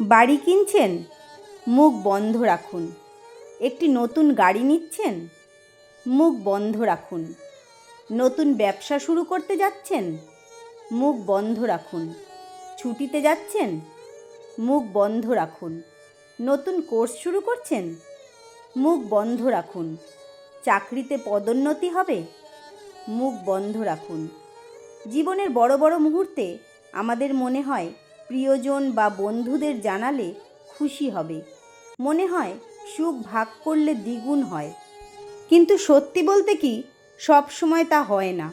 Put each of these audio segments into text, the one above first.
বাড়ি কিনছেন? মুখ বন্ধ রাখুন। একটি নতুন গাড়ি নিচ্ছেন? মুখ বন্ধ রাখুন। নতুন ব্যবসা শুরু করতে যাচ্ছেন? মুখ বন্ধ রাখুন। ছুটিতে যাচ্ছেন? মুখ বন্ধ রাখুন। নতুন কোর্স শুরু করছেন? মুখ বন্ধ রাখুন। চাকরিতে পদোন্নতি হবে? মুখ বন্ধ রাখুন। জীবনের বড় বড় মুহূর্তে আমাদের মনে হয় প্রিয়জন বা বন্ধুদের জানালে খুশি হবে। মনে হয় সুখ ভাগ করলে দ্বিগুণ হয়। কিন্তু সত্যি বলতে কি, সব সময় তা হয় না।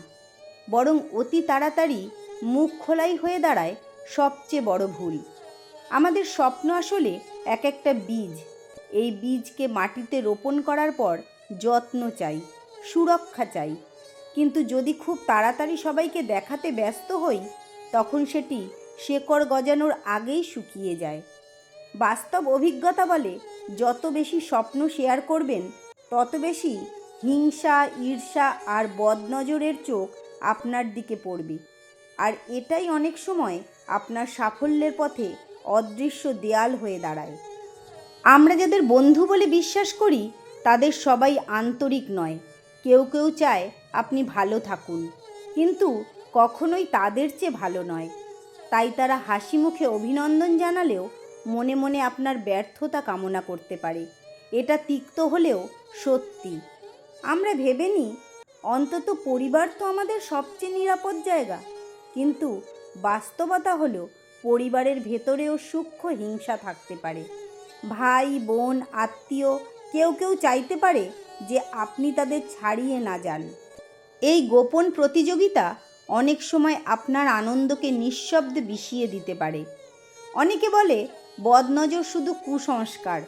বরং অতি তাড়াতাড়ি মুখ খোলাই হয়ে দাঁড়ায় সবচেয়ে বড় ভুল। আমাদের স্বপ্ন আসলে এক একটা বীজ। এই বীজকে মাটিতে রোপণ করার পর যত্ন চাই, সুরক্ষা চাই। কিন্তু যদি খুব তাড়াতাড়ি সবাইকে দেখাতে ব্যস্ত হই, তখন সেটি শেকড় গজানোর আগেই শুকিয়ে যায়। বাস্তব অভিজ্ঞতা বলে, যত বেশি স্বপ্ন শেয়ার করবেন, তত বেশি হিংসা, ঈর্ষা আর বদনজরের চোখ আপনার দিকে পড়বে। আর এটাই অনেক সময় আপনার সাফল্যের পথে অদৃশ্য দেয়াল হয়ে দাঁড়ায়। আমরা যাদের বন্ধু বলে বিশ্বাস করি, তাদের সবাই আন্তরিক নয়। কেউ কেউ চায় আপনি ভালো থাকুন। কিন্তু কখনোই তাদের চেয়ে ভালো নয়। তাই তারা হাসি মুখে অভিনন্দন জানালেও মনে মনে আপনার ব্যর্থতা কামনা করতে পারে। এটা তিক্ত হলেও সত্যি। আমরা ভেবে নিই, অন্তত পরিবার তো আমাদের সবচেয়ে নিরাপদ জায়গা। কিন্তু বাস্তবতা হলো পরিবারের ভেতরেও সূক্ষ্ম হিংসা থাকতে পারে। ভাই, বোন, আত্মীয় কেউ কেউ চাইতে পারে যে আপনি তাদের ছাড়িয়ে না যান। এই গোপন প্রতিযোগিতা অনেক সময় আপনার আনন্দকে নিঃশব্দে বিষিয়ে দিতে পারে। অনেকে বলে, বদনজর শুধু কুসংস্কার,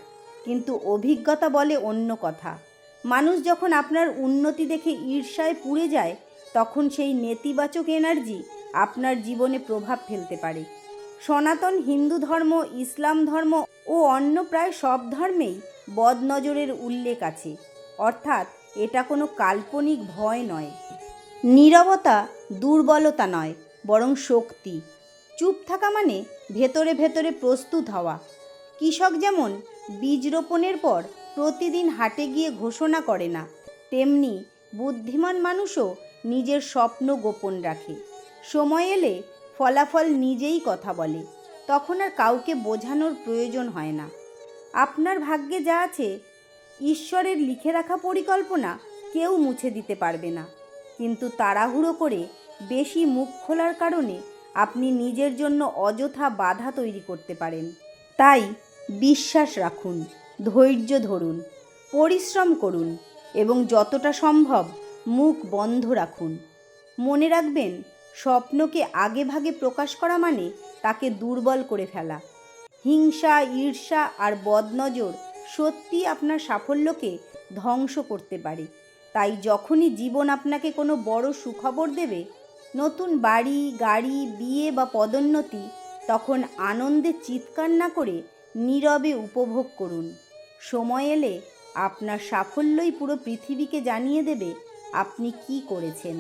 কিন্তু অভিজ্ঞতা বলে অন্য কথা। মানুষ যখন আপনার উন্নতি দেখে ঈর্ষায় পুড়ে যায়, তখন সেই নেতিবাচক এনার্জি আপনার জীবনে প্রভাব ফেলতে পারে। সনাতন হিন্দু ধর্ম, ইসলাম ধর্ম ও অন্য প্রায় সব ধর্মেই বদনজরের উল্লেখ আছে। অর্থাৎ এটা কোনো কাল্পনিক ভয় নয়। নীরবতা দুর্বলতা নয়, বরং শক্তি। চুপ থাকা মানে ভেতরে ভেতরে প্রস্তুত হওয়া। কৃষক যেমন বীজ রোপণের পর প্রতিদিন হাটে গিয়ে ঘোষণা করে না, তেমনি বুদ্ধিমান মানুষও নিজের স্বপ্ন গোপন রাখে। সময় এলে ফলাফল নিজেই কথা বলে, তখন আর কাউকে বোঝানোর প্রয়োজন হয় না। আপনার ভাগ্যে যা আছে, ঈশ্বরের লিখে রাখা পরিকল্পনা কেউ মুছে দিতে পারবে না। কিন্তু তাড়াহুড়ো করে বেশি মুখ খোলার কারণে আপনি নিজের জন্য অযথা বাধা তৈরি করতে পারেন। তাই বিশ্বাস রাখুন, ধৈর্য ধরুন, পরিশ্রম করুন এবং যতটা সম্ভব মুখ বন্ধ রাখুন। মনে রাখবেন, স্বপ্নকে আগে ভাগে প্রকাশ করা মানে তাকে দুর্বল করে ফেলা। হিংসা, ঈর্ষা আর বদনজর সত্যি আপনার সাফল্যকে ধ্বংস করতে পারে। তাই যখনই জীবন আপনাকে কোনো বড় সুখবর দেবে, নতুন বাড়ি, গাড়ি, বিয়ে বা পদোন্নতি, তখন আনন্দে চিৎকার না করে নীরবে উপভোগ করুন। সময় এলে আপনার সাফল্যই পুরো পৃথিবীকে জানিয়ে দেবে আপনি কি করেছেন।